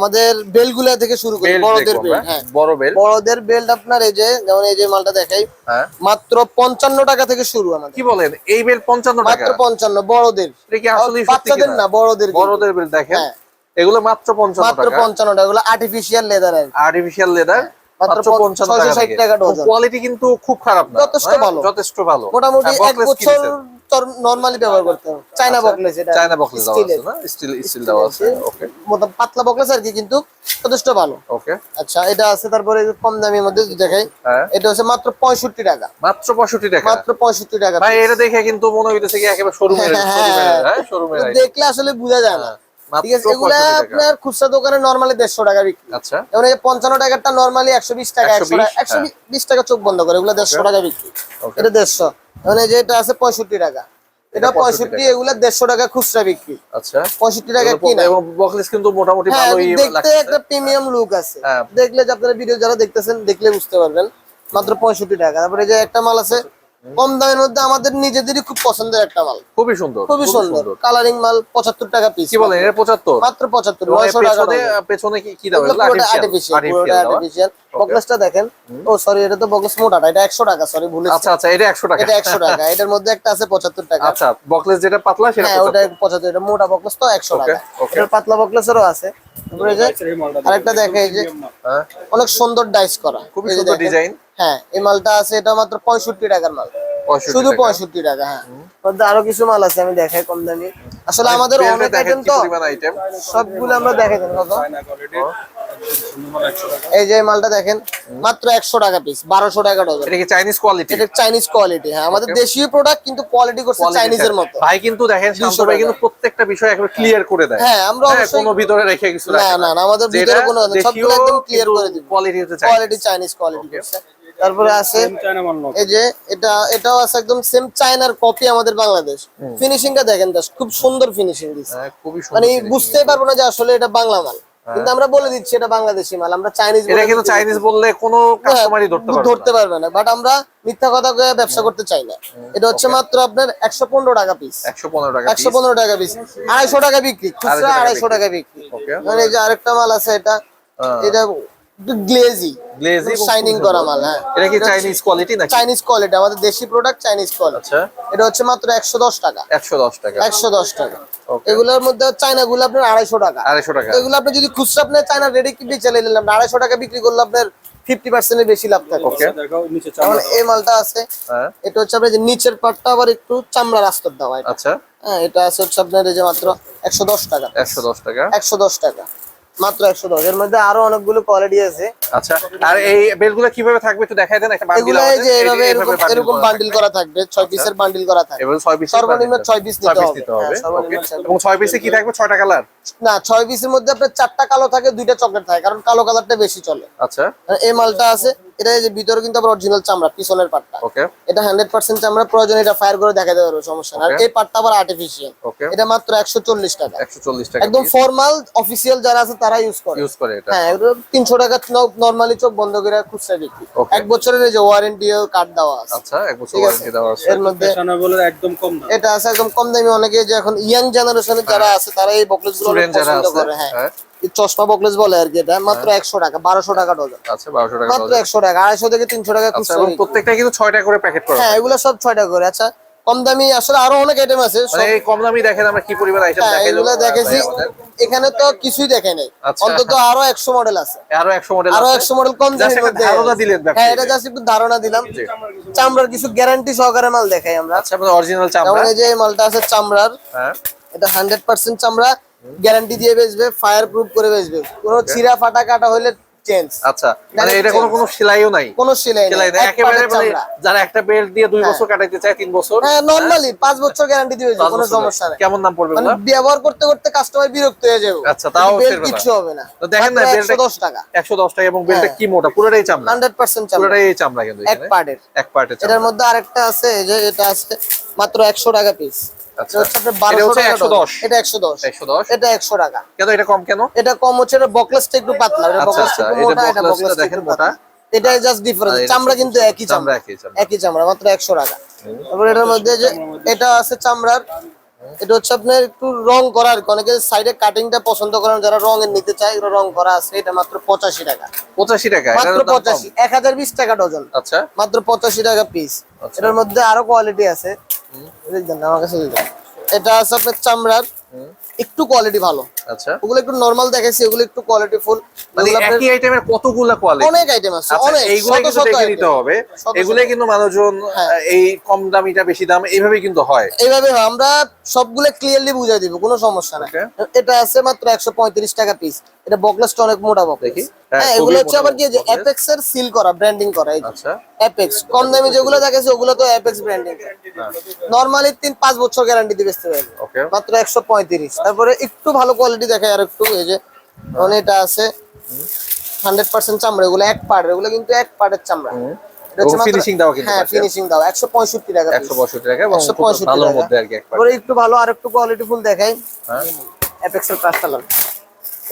আমাদের বেলগুলা থেকে শুরু করি বড়দের বেল হ্যাঁ? বড় বেল্ট বড়দের বেল্ট আপনার এই যে যেমন এই যে মালটা দেখাই হ্যাঁ। মাত্র পঞ্চান্ন টাকা থেকে শুরু আমাদের। কি বলেন? এই বেল্ট পঞ্চান্ন টাকা? মাত্র পঞ্চান্ন বড়দের। বাচ্চাদের না বড়দের বড়দের বেল্ট দেখেন। হ্যাঁ। এগুলো মাত্র পঞ্চান্ন মাত্র পঞ্চান্ন টাকা এগুলো আর্টিফিশিয়াল লেদার আর আর্টিফিশিয়াল লেদার মাত্র মাত্র পঞ্চান্ন 660 টাকা টাকা ডজন। কোয়ালিটি কিন্তু খুব খারাপ না। যথেষ্ট হ্যাঁ? ভালো। যথেষ্ট ভালো। মোটামুটি হ্যাঁ, এক বছর? নরমালি ব্যবহার করতে হবে। চাইনা বকলেস এটা চায়না বকলেস স্টিল স্টিল দেওয়া আছে ওকে মোটামুটি পাতলা বকলেস আর কি কিন্তু যথেষ্ট ভালো। ওকে আচ্ছা এটা আছে তারপরে কম দামের মধ্যে যদি দেখাই হ্যাঁ। এটা হচ্ছে মাত্র পঁয়ষট্টি টাকা। মাত্র পঁয়ষট্টি টাকা? মাত্র পঁয়ষট্টি টাকা ভাই এটা দেখে কিন্তু মনে হইতেছে কি একেবারে শোরুমের হ্যাঁ, শোরুমের হ্যাঁ। হ্যাঁ দেখলে আসলে বোঝা যায় না। ঠিক আছে এগুলা আপনার খুচরা দোকানে নরমালি দেড়শো টাকা বিক্রি। আচ্ছা। যেমন এই পঞ্চান্ন টাকারটা নরমালি একশো বিশ টাকা একশো 120, বিশ টাকা চোখ বন্ধ করে এগুলো দেড়শো টাকা বিক্রি। এটা দেড়শো। মানে যেটা আছে পঁয়ষট্টি টাকা। এটা 65 পঁয়ষট্টি এগুলা দেড়শো টাকা খুচরা বিক্রি। আচ্ছা। পঁয়ষট্টি টাকা কি কিনা। বকলেস কিন্তু মোটামুটি হ্যাঁ ভালোই দেখতে একটা প্রিমিয়াম লুক আছে। হ্যাঁ। দেখলে যে আপনারা ভিডিও যারা দেখতেছেন দেখলে বুঝতে পারবেন। মাত্র পঁয়ষট্টি টাকা। তারপরে যে একটা মাল আছে কম দামের মধ্যে আমাদের নিজেদেরই খুব পছন্দের একটা মাল। খুবই সুন্দর খুবই সুন্দর। কালারিং মাল পঁচাত্তর টাকা পিস কি বলেন এর পঁচাত্তর? মাত্র পঁচাত্তর নয়শো টাকা পেছনে কি কি আর্টিফিশিয়াল। বকলেসটা দেখেন। ও সরি এটা তো বকলেস মোটাটা এটা একশো টাকা সরি ভুলে আচ্ছা আচ্ছা এটা 100 টাকা। এটা একশো টাকা এটার মধ্যে একটা আছে পঁচাত্তর টাকা। আচ্ছা বকলেস যেটা পাতলা সেটা হ্যাঁ ওটা পঁচাত্তর। এটা মোটা বকলেস তো একশো টাকা. পাতলা বকলেসেরও আছে। আরেকটা দেখে এই যে হ্যাঁ। অনেক সুন্দর ডাইস করা। খুবই সুন্দর ডিজাইন হ্যাঁ এই মালটা আছে এটা মাত্র পঁয়ষট্টি টাকার মাল। শুধু পঁয়ষট্টি টাকা হ্যাঁ। আরও কিছু মাল আছে আমি দেখাই কম দামি। আসলে আমাদের অনেক দেখেন আইটেম তো। সবগুলো আমরা দেখাই দেন কত? এই যে মালটা দেখেন মাত্র একশো টাকা পিস বারোশো টাকা ডজন এটা চাইনিজ কোয়ালিটি এটা চাইনিজ কোয়ালিটি হ্যাঁ। আমাদের দেশীয় প্রোডাক্ট কিন্তু কোয়ালিটি করছে চাইনিজের মতো। ভাই কিন্তু দেখেন শান্ত ভাই কিন্তু প্রত্যেকটা বিষয় একবার ক্লিয়ার করে দেয়। হ্যাঁ, আমরা হ্যাঁ, কোনো ভিতরে রেখে কিছু না, না, আমাদের ভিতরে কোনো- সবগুলো একদম কিন্তু করে দিব। Quality quality Chinese Chinese quality তারপরে আছে এই যে এটা এটাও আছে একদম সেম চায়নার কপি আমাদের বাংলাদেশ। ফিনিশিংটা দেখেন জাস্ট খুব সুন্দর ফিনিশিং দিচ্ছে। হ্যাঁ, মানে বুঝতেই পারব না যে আসলে এটা বাংলা মাল। কিন্তু আমরা বলে দিচ্ছি এটা বাংলাদেশি মাল আমরা চাইনিজ এটা কিন্তু চাইনিজ বললে কোনো কাস্টমারই ধরতে পারবে হ্যাঁ, ধরতে পারবে না। বাট আমরা মিথ্যা কথা কয়ে ব্যবসা করতে চাই না। এটা হচ্ছে মাত্র আপনার একশো পনেরো টাকা পিস একশো পনেরো টাকা একশো পনেরো টাকা পিস আড়াইশো টাকা বিক্রি। খুচরা টাকা আড়াইশো টাকা বিক্রি। Okay. মানে এই যে আরেকটা মাল আছে এটা। হ্যাঁ। এটা গ্লেজি গ্লেজি শাইনিং করা মাল হ্যাঁ। এটা কি চাইনিজ কোয়ালিটি নাকি? চাইনিজ কোয়ালিটি আমাদের দেশি প্রোডাক্ট চাইনিজ কোয়ালিটি আচ্ছা। এটা হচ্ছে মাত্র একশো দশ টাকা। একশো দশ টাকা। একশো দশ টাকা। Okay. এগুলোর মধ্যে চাইনা গুলো আপনার আড়াইশো টাকা। আড়াইশো টাকা। এগুলো আপনি যদি খুচরা আপনার চাইনা রেডি কি চলে নিলাম আড়াইশো টাকা বিক্রি করলে আপনার ফিফটি পার্সেন্টের বেশি লাভ থাকে। ওকে যেমন এই মালটা আছে। হ্যাঁ। এটা হচ্ছে আপনার যে নিচের পাটটা আবার একটু চামড়া আস্তর দেওয়া এটা। আচ্ছা। হ্যাঁ এটা আছে হচ্ছে আপনার এই যে মাত্র একশো দশ টাকা। একশো দশ টাকা। একশো দশ টাকা। মাত্র একশো দশ। এর মধ্যে আরও অনেকগুলো কোয়ালিটি আছে। আচ্ছা আর এই বেলগুলো কীভাবে থাকবে একটু দেখায় দেন একটা বান্ডিল এগুলো এই যে এভাবে এরকম এরকম বান্ডিল করা থাকবে ছয় পিসের বান্ডিল করা থাকবে। এবং ছয় পিস সর্বনিম্ন ছয় পিস নিতে হবে। হ্যাঁ। এবং 6 পিসে কি থাকবে? ছয়টা কালার না ছয় পিসের মধ্যে আপনার চারটা কালো থাকে দুইটা চকলেট থাকে কারণ কালো কালারটা বেশি চলে। আচ্ছা। এই মালটা আছে এটা এই যে ভিতরে কিন্তু আবার অরিজিনাল চামড়া পিছনের পাটটা। ওকে এটা হান্ড্রেড পার্সেন্ট চামড়া প্রয়োজন এটা ফায়ার করে দেখাতে পারব সমস্যা না আর এই পাটটা আবার আর্টিফিশিয়াল ওকে এটা মাত্র একশো চল্লিশ টাকা। একশো চল্লিশ টাকা একদম ফর্মাল অফিসিয়াল যারা আছে তারা ইউজ করে। ইউজ করে এটা। হ্যাঁ এগুলো তিনশো টাকা নরমালি চোখ বন্ধ করে খুচরা বিক্রি। এক বছরের এই যে ওয়ারেন্টি কার্ড দেওয়া আছে। আচ্ছা এক বছর ওয়ারেন্টি দেওয়া আছে। এর মধ্যে একদম কম দাম। এটা আছে একদম কম দামি। অনেকে যে এখন ইয়াং জেনারেশনের যারা আছে তারা এই বকলেসগুলো অনেক স্টুডেন্ট যারা পছন্দ আছে। করে হ্যাঁ। হ্যাঁ। চশমা বকলেস বলে আর কি এটা। মাত্র একশো টাকা বারোশো টাকা ডজন। আচ্ছা বারোশো টাকা মাত্র। একশো টাকা আড়াইশো থেকে তিনশো টাকা আচ্ছা। প্রত্যেকটা কিন্তু ছয়টা করে প্যাকেট করা হ্যাঁ এগুলো সব ছয়টা করে। আচ্ছা কম দামি আসলে আরও অনেক আইটেম আছে মানে এই কম দামি দেখেন আমরা কি পরিমাণ আইটেম হ্যাঁ এগুলো দেখেছি। এখানে তো কিছুই দেখে নাই। আচ্ছা। অন্তত আরও একশো মডেল আছে। আরও একশো মডেল আরও একশো মডেল কম দামের মধ্যে। ধারণা দিলেন হ্যাঁ এটা জাস্ট একটু ধারণা দিলাম। চামড়ার কিছু গ্যারান্টি সহকারে মাল দেখাই আমরা। আচ্ছা অরিজিনাল চামড়া। এই যে মালটা আছে চামড়ার হ্যাঁ। এটা হান্ড্রেড পার্সেন্ট চামড়া। গ্যারান্টি দিয়ে বেচবে ফায়ার প্রুফ করে বেচবে। কোনো ছিঁড়া ফাটা কাটা হইলে চেঞ্জ আচ্ছা মানে Direct এটা কোনো কোনো সেলাইও নাই? কোনো সেলাই সেলাই নাই। একেবারে মানে যারা একটা বেল্ট দিয়ে দুই হ্যাঁ। বছর কাটাইতে চায় তিন বছর হ্যাঁ নরমালি পাঁচ বছর গ্যারান্টি দিবে পাঁচ কোনো সমস্যা নেই। কেমন দাম পড়বে মানে ব্যবহার করতে করতে কাস্টমার বিরক্ত হয়ে যাবে। আচ্ছা, তাও বেল ফেরবে না। কিচ্ছু হবে না। তো দেখেন না, বেলটা- দশ টাকা। একশো দশ টাকা এবং বেলটা হ্যাঁ। কি মোটা? পুরোটাই চামড়া। হান্ড্রেড পার্সেন্ট চামড়া। পুরোটাই চামড়া কিন্তু এক পার্টের এক পার্টের এটার মধ্যে আরেকটা আছে যে এটা আছে মাত্র একশো টাকা পিস। এটা আপনার এটা বারোশো হচ্ছে টাকা 110 ডজন। এটা একশো দশ। একশো দশ। এটা একশো টাকা। এটা কম কেন? এটা কম হচ্ছে এটা একটু পাতলা এটা আচ্ছা, আচ্ছা, জাস্ট ডিফারেন্স চামড়া কিন্তু একই একই চামড়া। একই চামড়া মাত্র একশো টাকা। তারপর এটার মধ্যে যে এটা আছে চামড়ার এটা হচ্ছে আপনার একটু রং করার অনেকে সাইডে কাটিংটা পছন্দ করেন যারা রঙের নিতে চায় এগুলো রং করা আছে। এটা মাত্র পঁচাশি টাকা। পঁচাশি টাকা মাত্র। পঁচাশি এক হাজার বিশ টাকা ডজন। আচ্ছা। মাত্র পঁচাশি টাকা পিস আচ্ছা। এটার মধ্যে আরও কোয়ালিটি আছে। আমার কাছে এটা আছে আপনার চামড়ার। একটু কোয়ালিটি ভালো। আচ্ছা। ওগুলো একটু নরমাল দেখাইছি ওগুলো একটু কোয়ালিটি ফুল মানে একই আইটেমের কতগুলা কোয়ালিটি অনেক আইটেম আছে আচ্ছা অনেক এইগুলো কিন্তু দেখে নিতে হবে। এগুলো কিন্তু মানুষজন হ্যাঁ। এই কম দামিটা বেশি দাম এইভাবে কিন্তু হয়। এইভাবে আমরা সবগুলো ক্লিয়ারলি বুঝাই দেব কোনো সমস্যা নাই। এটা আছে মাত্র একশো পঁয়ত্রিশ টাকা পিস এটা বকলেসটা অনেক মোটা বকলেস। দেখি। হ্যাঁ, হ্যাঁ এগুলো হচ্ছে আবার কি যে bockless। অ্যাপেক্স এর সিল করা ব্র্যান্ডিং করা এই আচ্ছা। অ্যাপেক্স কম দামি যেগুলো ওগুলো তো অ্যাপেক্স ব্র্যান্ডিং নরমালি তিন পাঁচ বছর গ্যারান্টি দিয়ে বেচতে পারবে। মাত্র একশো পঁয়ত্রিশ। তারপরে একটু ভালো কোয়ালিটি দেখায় আর একটু এই যে মানে এটা আছে। হান্ড্রেড পার্সেন্ট চামড়া এগুলো এক পার্ট এগুলো কিন্তু এক পার্টের চামড়া। দেওয়া কিন্তু হ্যাঁ ফিনিশিং দাও। টাকা টাকা এবং ভালোর মধ্যে আর কি একটু ভালো আর একটু কোয়ালিটি ফুল দেখাই। হ্যাঁ। কাস্টালার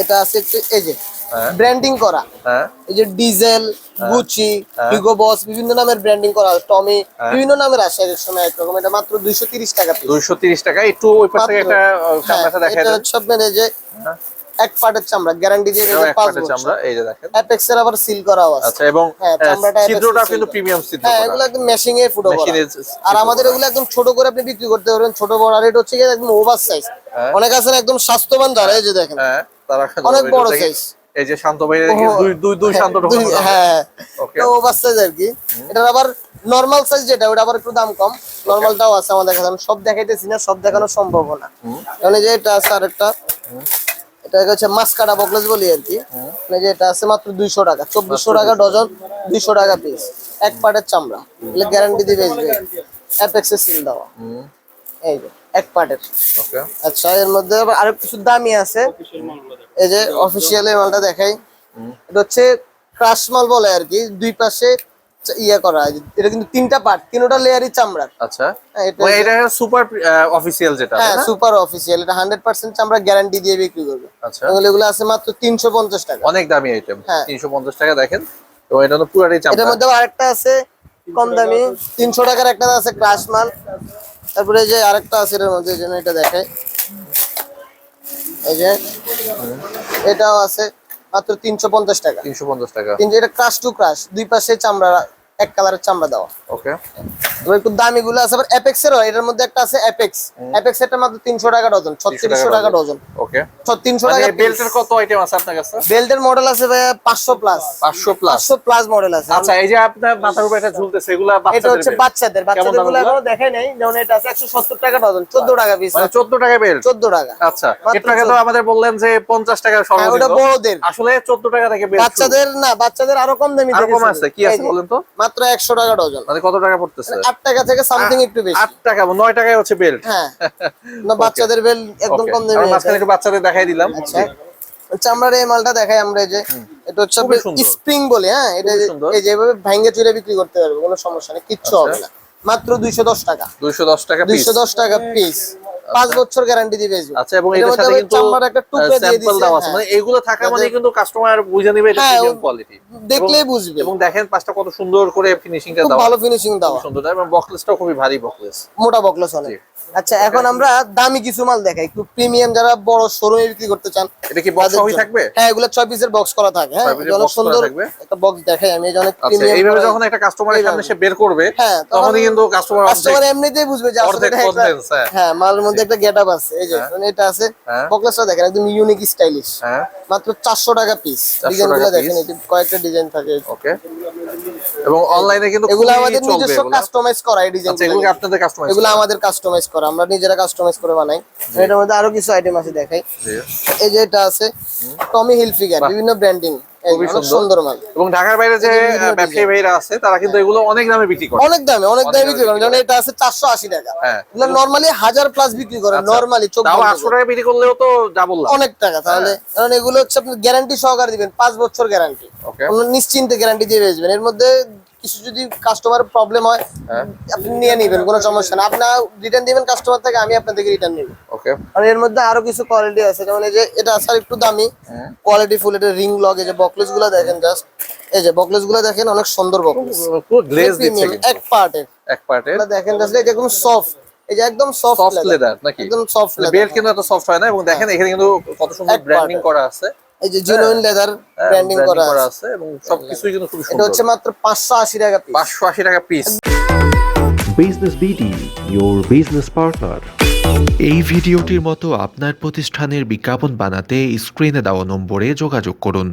এটা আছে একটু এই যে হ্যাঁ। ব্র্যান্ডিং করা। হ্যাঁ। এই যে ডিজেল গুচি। হিগো বস বিভিন্ন নামের ব্র্যান্ডিং করা। টমি হ্যাঁ। বিভিন্ন নামের আসে এক এক সময় একরকম এটা মাত্র দুইশো তিরিশ টাকা। দুইশো তিরিশ টাকা। একটু ওই পাশ একটা হ্যাঁ, এটা আপনার এই যে। এক পার্টের চামড়া গ্যারান্টি দিয়ে এটাও পাঁচ বছর। চামড়া এই যে দেখেন। অ্যাপেক্স এর আবার সিল করা আছে। আচ্ছা এবং চামড়াটা ছিদ্রটা কিন্তু প্রিমিয়াম ছিদ্র হ্যাঁ। এগুলো একদম মেশিং এ ফুটো করা। আর আমাদের এগুলো একদম ছোট করে আপনি বিক্রি করতে পারবেন। ছোট বড় রেট হচ্ছে একদম ওভার সাইজ। অনেক আছে একদম স্বাস্থ্যবান যারা এই যে দেখেন। হ্যাঁ তারা অনেক বড় size। এই যে শান্ত ভাই দুই দুই দুই শান্ত। হ্যাঁ. ওভার সাইজ আর কি। এটার আবার নর্মাল সাইজ যেটা ওটা আবার একটু দাম কম। নর্মালটাও আছে আমাদের কাছে। আমি সব দেখাইতেছি না সব দেখানো সম্ভব না। এই যে এটা আছে আরেকটা এটা হচ্ছে মাস্কাটা বকলেস বলি আর কি। মানে যে এটা আছে মাত্র দুইশো টাকা চব্বিশশো টাকা ডজন দুইশো। টাকা পিস এক পাটের চামড়া। এগুলো গ্যারান্টি দিয়ে বেচবে অ্যাপেক্সের সিল দেওয়া। এই যে। এক okay. আচ্ছা এর মধ্যে আরও কিছু দামি আছে। এই যে অফিসিয়াল মালটা দেখাই। এটা হচ্ছে ক্রাশ মাল বলে আর কি দুই পাশে ইয়ে করা। এটা কিন্তু তিনটা পার্ট তিনটা লেয়ারই চামড়ার। আচ্ছা। হ্যাঁ, এটা মানে সুপার অফিসিয়াল যেটা হ্যাঁ সুপার অফিসিয়াল এটা হান্ড্রেড পার্সেন্ট চামড়া গ্যারান্টি দিয়ে বিক্রি করবে। আচ্ছা। এগুলো এগুলো আছে মাত্র তিনশো পঞ্চাশ টাকা। অনেক দামি আইটেম হ্যাঁ। তিনশো পঞ্চাশ টাকা দেখেন। এবং এটা তো পুরাটাই এটার মধ্যে আরেকটা আছে কম দামি তিনশো টাকার একটা আছে ক্রাশ মাল। তারপরে এই যে আরেকটা আছে এর মধ্যে যেন এটা দেখে এই যে এটাও আছে মাত্র তিনশো পঞ্চাশ টাকা। তিনশো পঞ্চাশ টাকা। কিন্তু এটা ক্রাশ টু ক্রাশ দুই পাশে চামড়া এক কালারের চামড়া দেওয়া। ওকে। এবার একটু দামি গুলো আছে আবার অ্যাপেক্স এর এটার মধ্যে একটা আছে অ্যাপেক্স অ্যাপেক্স এটা মাত্র তিনশো টাকা ডজন ছত্রিশশো টাকা ডজন। ওকে। তিনশো মানে টাকা বেল্টের কত আইটেম আছে আপনার কাছে? বেল্টের মডেল আছে ভাইয়া পাঁচশো প্লাস পাঁচশো প্লাস পাঁচশো প্লাস মডেল আছে। আচ্ছা এই যে আপনার মাথার উপরে এটা ঝুলতেছে এগুলা এটা হচ্ছে বাচ্চাদের বাচ্চাদের বাচ্চাদেরগুলো? এখনও দেখাই নাই যেমন এটা আছে একশো সত্তর টাকা ডজন চোদ্দ টাকা পিস মানে চোদ্দ টাকা বেল্ট চোদ্দ টাকা। আচ্ছা এর টাকা তো আমাদের বললেন যে পঞ্চাশ টাকা হ্যাঁ, ওটা বড়দের। আসলে চোদ্দ টাকা থেকে বেল্ট বাচ্চাদের না বাচ্চাদের আরও কম দামি আরও কম আছে কি আছে বলেন তো? মাত্র একশো টাকা ডজন। মানে কত টাকা পড়তেছে? আট টাকা থেকে সামথিং একটু বেশি। আট টাকা নয় টাকায় হচ্ছে বেল্ট। হ্যাঁ। না বাচ্চাদের বেল একদম কম দামি আমরা মাঝখানে একটু বাচ্চাদের দেখাই দিলাম। আচ্ছা। চামড়ার এই মালটা দেখাই আমরা এই যে এটা হচ্ছে স্প্রিং বলে হ্যাঁ? এটা। এই যেভাবে ভাঙ্গে চুরে বিক্রি করতে পারবে কোনো সমস্যা নেই কিচ্ছু আচ্ছা। হবে না। মাত্র দুইশো দশ টাকা। দুইশো দশ টাকা পিস দুইশো দশ টাকা পিস পাঁচ বছর গ্যারান্টি দিবে আচ্ছা এবং এটার সাথে কিন্তু চামড়ার একটা টুকরো দিয়ে স্যাম্পল দিছে, আছে হ্যাঁ। মানে এগুলো থাকা মানে কিন্তু কাস্টমার বুঝে নেবে এটা প্রিমিয়াম কোয়ালিটি দেখলেই বুঝবে। এবং দেখেন পাঁচটা কত সুন্দর করে ফিনিশিংটা খুব ভালো ফিনিশিং দেওয়া। সুন্দর এবং বক্সলেসটাও খুবই ভারী বক্সলেস মোটা বকলেস অনেক। আচ্ছা এখন আমরা দামি কিছু মাল দেখাই। একটু প্রিমিয়াম যারা বড় শোরুমে বিক্রি করতে চান এটা কি বক্স তাদের থাকবে? হ্যাঁ এগুলো ছয় পিসের বক্স করা থাকে। হ্যাঁ এর এটা অনেক সুন্দর একটা বক্স দেখাই। আমি যে অনেক আচ্ছা প্রিমিয়াম এইভাবে যখন একটা কাস্টমারের সামনে সে বের করবে হ্যাঁ তখনই কিন্তু কাস্টমার কাস্টমার এমনিতেই বুঝবে যে আসলে এটা হ্যাঁ। হ্যাঁ মালের মধ্যে একটা গেটআপ আছে এই যে। মানে এটা আছে। বকলেসটা দেখেন একদম ইউনিক স্টাইলিশ মাত্র চারশো টাকা পিস 400 ডিজাইনগুলো দেখেন। এটি কয়েকটা ডিজাইন থাকে। ওকে এবং অনলাইনে কিন্তু এগুলো আমাদের নিজস্ব কাস্টমাইজ করা এই ডিজাইন এগুলো আপনাদের কাস্টমাইজ এগুলো আমাদের কাস্টমাইজ করা। আমরা নিজেরা কাস্টমাইজ করে বানাই। এটার মধ্যে আরও কিছু আইটেম আছে দেখাই। এই যে এটা আছে টমি হিল ফিগার বিভিন্ন ব্র্যান্ডিং খুবই সুন্দর। সুন্দর মাল। এবং ঢাকার বাইরে যে ব্যবসায়ী ভাইরা আছে তারা কিন্তু এগুলো অনেক দামে বিক্রি করে। অনেক দামে অনেক দামে বিক্রি করেন যেমন এটা আছে চারশো আশি টাকা। হ্যাঁ। এগুলো নর্মালি হাজার প্লাস বিক্রি করেন। নর্মালি চোখ তাও বন্ধ আটশো টাকা বিক্রি করলেও তো যা অনেক টাকা তাহলে। কারণ এগুলো হচ্ছে আপনি গ্যারান্টি সহকারে দিবেন পাঁচ বছর গ্যারান্টি নিশ্চিন্তে গ্যারান্টি দিয়ে বেচবেন। এর মধ্যে কিছু যদি কাস্টমার প্রবলেম হয় হ্যাঁ। আপনি নিয়ে নিবেন কোনো সমস্যা না আপনার রিটার্ন দিবেন কাস্টমার থেকে আমি আপনার থেকে রিটার্ন নিব। ওকে। আর এর মধ্যে আরও কিছু কোয়ালিটি আছে যেমন এই যে এটা আছে আর একটু দামি হ্যাঁ। কোয়ালিটি ফুল এটা রিং লগ এই যে বকলেসগুলো দেখেন জাস্ট এই যে বকলেসগুলো দেখেন অনেক সুন্দর বকলেস পুরো গ্লেজ দিচ্ছে এক পার্টের এক পার্টে দেখেন জাস্ট এটা একদম সফট এই যে একদম সফট সফট লেদার নাকি? একদম সফট বেল্ট কিন্তু এত সফট হয় না এবং দেখেন এখানে কিন্তু কত সুন্দর ব্র্যান্ডিং করা আছে। এই যে জেনুইন লেদার হ্যাঁ, ব্র্যান্ডিং করা আছে। এবং সবকিছুই কিন্তু খুব এটা হচ্ছে মাত্র পাঁচশো আশি টাকা পিস পাঁচশো আশি টাকা piece business BD your business partner এই ভিডিওটির মতো আপনার প্রতিষ্ঠানের বিজ্ঞাপন বানাতে স্ক্রিনে দেওয়া নম্বরে যোগাযোগ করুন।